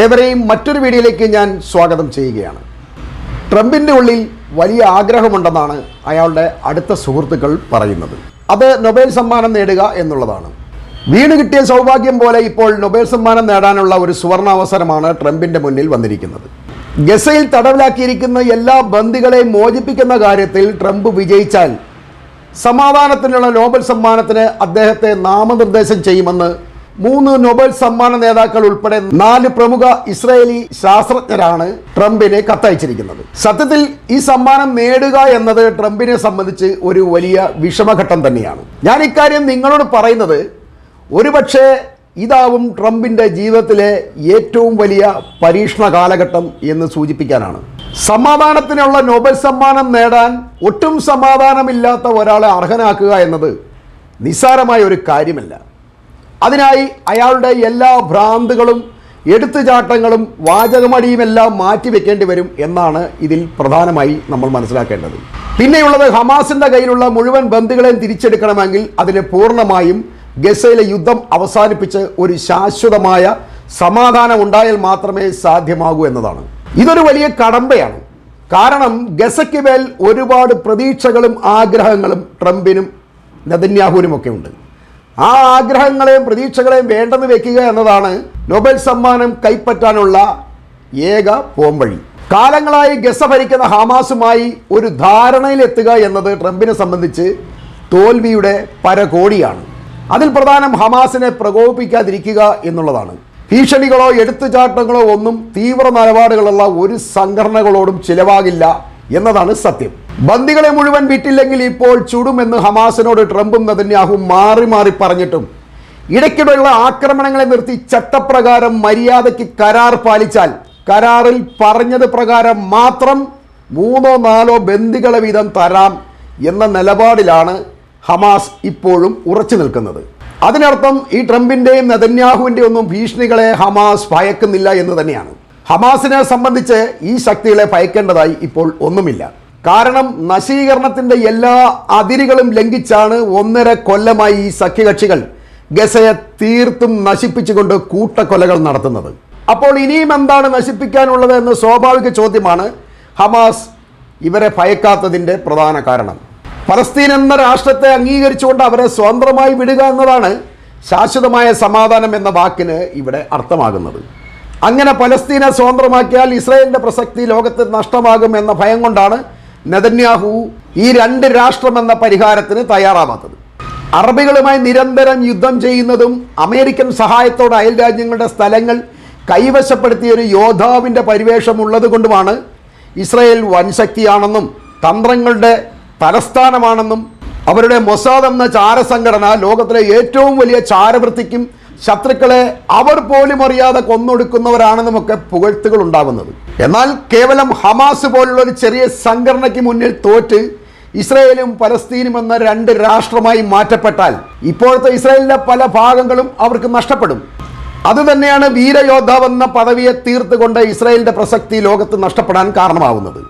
ഏവരെയും മറ്റൊരു വീഡിയോയിലേക്ക് ഞാൻ സ്വാഗതം ചെയ്യുകയാണ്. ട്രംപിന്റെ ഉള്ളിൽ വലിയ ആഗ്രഹമുണ്ടെന്നാണ് അയാളുടെ അടുത്ത സുഹൃത്തുക്കൾ പറയുന്നത്. അത് നൊബേൽ സമ്മാനം നേടുക എന്നുള്ളതാണ്. വീണ് കിട്ടിയ സൗഭാഗ്യം പോലെ ഇപ്പോൾ നൊബേൽ സമ്മാനം നേടാനുള്ള ഒരു സുവർണാവസരമാണ് ട്രംപിന്റെ മുന്നിൽ വന്നിരിക്കുന്നത്. ഗസയിൽ തടവിലാക്കിയിരിക്കുന്ന എല്ലാ ബന്ദികളെയും മോചിപ്പിക്കുന്ന കാര്യത്തിൽ ട്രംപ് വിജയിച്ചാൽ സമാധാനത്തിനുള്ള നോബൽ സമ്മാനത്തിന് അദ്ദേഹത്തെ നാമനിർദ്ദേശം ചെയ്യുമെന്ന് മൂന്ന് നൊബേൽ സമ്മാന നേതാക്കൾ ഉൾപ്പെടെ നാല് പ്രമുഖ ഇസ്രായേലി ശാസ്ത്രജ്ഞരാണ് ട്രംപിനെ കത്തയച്ചിരിക്കുന്നത്. സത്യത്തിൽ ഈ സമ്മാനം നേടുക എന്നത് ട്രംപിനെ സംബന്ധിച്ച് ഒരു വലിയ വിഷമഘട്ടം തന്നെയാണ്. ഞാൻ ഇക്കാര്യം നിങ്ങളോട് പറയുന്നത് ഒരുപക്ഷെ ഇതാവും ട്രംപിന്റെ ജീവിതത്തിലെ ഏറ്റവും വലിയ പരീക്ഷണ കാലഘട്ടം എന്ന് സൂചിപ്പിക്കാനാണ്. സമാധാനത്തിനുള്ള നോബൽ സമ്മാനം നേടാൻ ഒട്ടും സമാധാനമില്ലാത്ത ഒരാളെ അർഹനാക്കുക എന്നത് നിസ്സാരമായ ഒരു കാര്യമല്ല. അതിനായി അയാളുടെ എല്ലാ ഭ്രാന്തുകളും എടുത്തുചാട്ടങ്ങളും വാചകമടിയുമെല്ലാം മാറ്റിവെക്കേണ്ടി വരും എന്നാണ് ഇതിൽ പ്രധാനമായി നമ്മൾ മനസ്സിലാക്കേണ്ടത്. പിന്നെയുള്ളത് ഹമാസിന്റെ കയ്യിലുള്ള മുഴുവൻ ബന്ധുക്കളെയും തിരിച്ചെടുക്കണമെങ്കിൽ അതിന് പൂർണമായും ഗസയിലെ യുദ്ധം അവസാനിപ്പിച്ച് ഒരു ശാശ്വതമായ സമാധാനം ഉണ്ടായാൽ മാത്രമേ സാധ്യമാകൂ എന്നതാണ്. ഇതൊരു വലിയ കടമ്പയാണ്. കാരണം ഗസയ്ക്ക് മേൽ ഒരുപാട് പ്രതീക്ഷകളും ആഗ്രഹങ്ങളും ട്രംപിനും നെതന്യാഹുവിനുമൊക്കെ ഉണ്ട്. ആ ആഗ്രഹങ്ങളെയും പ്രതീക്ഷകളെയും വേണ്ടെന്ന് വെക്കുക എന്നതാണ് നൊബൽ സമ്മാനം കൈപ്പറ്റാനുള്ള ഏക പോംവഴി കാലങ്ങളായി ഗസ ഭരിക്കുന്ന ഹമാസുമായി ഒരു ധാരണയിലെത്തുക എന്നത് ട്രംപിനെ സംബന്ധിച്ച് തോൽവിയുടെ പരകോടിയാണ്. അതിൽ പ്രധാനം ഹമാസിനെ പ്രകോപിപ്പിക്കാതിരിക്കുക എന്നുള്ളതാണ്. ഭീഷണികളോ എടുത്തുചാട്ടങ്ങളോ ഒന്നും തീവ്ര നിലപാടുകളുള്ള ഒരു സംഘടനകളോടും ചിലവാകില്ല എന്നതാണ് സത്യം. ബന്ദികളെ മുഴുവൻ വിറ്റില്ലെങ്കിൽ ഇപ്പോൾ ചുടുമെന്ന് ഹമാസിനോട് ട്രംപും നദന്യാഹും മാറി മാറി പറഞ്ഞിട്ടും. ഇടയ്ക്കിടെയുള്ള ആക്രമണങ്ങളെ നിർത്തി ചട്ടപ്രകാരം മര്യാദയ്ക്ക് കരാർ പാലിച്ചാൽ കരാറിൽ പറഞ്ഞത് പ്രകാരം മാത്രം മൂന്നോ നാലോ ബന്ദികളെ വീതം തരാം എന്ന നിലപാടിലാണ് ഹമാസ് ഇപ്പോഴും ഉറച്ചു നിൽക്കുന്നത്. അതിനർത്ഥം ഈ ട്രംപിന്റെയും നെതന്യാഹുവിന്റെ ഒന്നും ഭീഷണികളെ ഹമാസ് ഭയക്കുന്നില്ല എന്ന് തന്നെയാണ്. ഹമാസിനെ സംബന്ധിച്ച് ഈ ശക്തികളെ ഭയക്കേണ്ടതായി ഇപ്പോൾ ഒന്നുമില്ല. കാരണം നശീകരണത്തിന്റെ എല്ലാ അതിരുകളും ലംഘിച്ചാണ് ഒന്നര കൊല്ലമായി ഈ സഖ്യകക്ഷികൾ ഗസയെ തീർത്തും നശിപ്പിച്ചുകൊണ്ട് കൂട്ടക്കൊലകൾ നടത്തുന്നത്. അപ്പോൾ ഇനിയും എന്താണ് നശിപ്പിക്കാനുള്ളത് എന്ന് സ്വാഭാവിക ചോദ്യമാണ് ഹമാസ് ഇവരെ ഭയക്കാത്തതിന്റെ പ്രധാന കാരണം. ഫലസ്തീൻ എന്ന രാഷ്ട്രത്തെ അംഗീകരിച്ചുകൊണ്ട് അവരെ സ്വതന്ത്രമായി വിടുക എന്നതാണ് ശാശ്വതമായ സമാധാനം എന്ന വാക്കിന് ഇവിടെ അർത്ഥമാകുന്നത്. അങ്ങനെ പലസ്തീനെ സ്വതന്ത്രമാക്കിയാൽ ഇസ്രായേലിന്റെ പ്രസക്തി ലോകത്ത് നഷ്ടമാകും എന്ന ഭയം കൊണ്ടാണ് നെതന്യാഹു ഈ രണ്ട് രാഷ്ട്രം എന്ന പരിഹാരത്തിന് തയ്യാറാവാത്തത്. അറബികളുമായി നിരന്തരം യുദ്ധം ചെയ്യുന്നതും അമേരിക്കൻ സഹായത്തോടെ അയൽ രാജ്യങ്ങളുടെ സ്ഥലങ്ങൾ കൈവശപ്പെടുത്തിയ ഒരു യോദ്ധാവിന്റെ പരിവേഷമുള്ളത് കൊണ്ടുമാണ് ഇസ്രായേൽ വൻശക്തിയാണെന്നും തന്ത്രങ്ങളുടെ തലസ്ഥാനമാണെന്നും അവരുടെ മൊസാദ് എന്ന ചാരസംഘടന ലോകത്തിലെ ഏറ്റവും വലിയ ചാരവൃത്തിക്കും ശത്രുക്കളെ അവർ പോലും അറിയാതെ കൊന്നൊടുക്കുന്നവരാണെന്നുമൊക്കെ പുകഴ്ത്തുകൾ ഉണ്ടാകുന്നത്. എന്നാൽ കേവലം ഹമാസ് പോലുള്ള ഒരു ചെറിയ സംഘടനയ്ക്ക് മുന്നിൽ തോറ്റ് ഇസ്രയേലും പലസ്തീനും എന്ന രണ്ട് രാഷ്ട്രമായി മാറ്റപ്പെട്ടാൽ ഇപ്പോഴത്തെ ഇസ്രയേലിന്റെ പല ഭാഗങ്ങളും അവർക്ക് നഷ്ടപ്പെടും. അതുതന്നെയാണ് വീരയോദ്ധാവ് എന്ന പദവിയെ തീർത്തുകൊണ്ട് ഇസ്രായേലിന്റെ പ്രസക്തി ലോകത്ത് നഷ്ടപ്പെടാൻ കാരണമാവുന്നത്.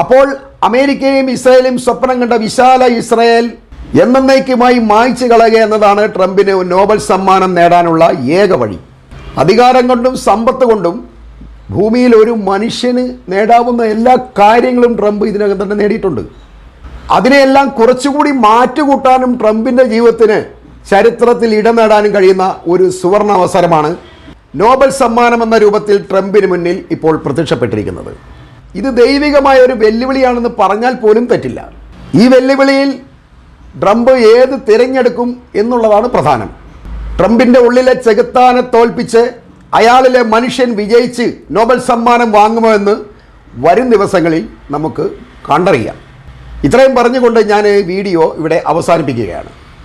അപ്പോൾ അമേരിക്കയും ഇസ്രായേലും സ്വപ്നം കണ്ട വിശാല ഇസ്രായേൽ എന്നേക്കുമായി മായ്ച്ചു കളയുക എന്നതാണ് ട്രംപിന് നോബൽ സമ്മാനം നേടാനുള്ള ഏക വഴി. അധികാരം കൊണ്ടും സമ്പത്ത് കൊണ്ടും ഭൂമിയിൽ ഒരു മനുഷ്യന് നേടാവുന്ന എല്ലാ കാര്യങ്ങളും ട്രംപ് ഇതിനകം തന്നെ നേടിയിട്ടുണ്ട്. അതിനെയെല്ലാം കുറച്ചുകൂടി മാറ്റുകൂട്ടാനും ട്രംപിന്റെ ജീവിതത്തിന് ചരിത്രത്തിൽ ഇടം നേടാനും കഴിയുന്ന ഒരു സുവർണ അവസരമാണ് നോബൽ സമ്മാനം എന്ന രൂപത്തിൽ ട്രംപിന് മുന്നിൽ ഇപ്പോൾ പ്രത്യക്ഷപ്പെട്ടിരിക്കുന്നത്. ഇത് ദൈവികമായ ഒരു വെല്ലുവിളിയാണെന്ന് പറഞ്ഞാൽ പോലും തെറ്റില്ല. ഈ വെല്ലുവിളിയിൽ ട്രംപ് ഏത് തിരഞ്ഞെടുക്കും എന്നുള്ളതാണ് പ്രധാനം. ട്രംപിന്റെ ഉള്ളിലെ ചെകുത്താനെ തോൽപ്പിച്ച് അയാളിലെ മനുഷ്യൻ വിജയിച്ച് നോബൽ സമ്മാനം വാങ്ങുമോ എന്ന് വരും ദിവസങ്ങളിൽ നമുക്ക് കണ്ടറിയാം. ഇത്രയും പറഞ്ഞുകൊണ്ട് ഞാൻ വീഡിയോ ഇവിടെ അവസാനിപ്പിക്കുകയാണ്.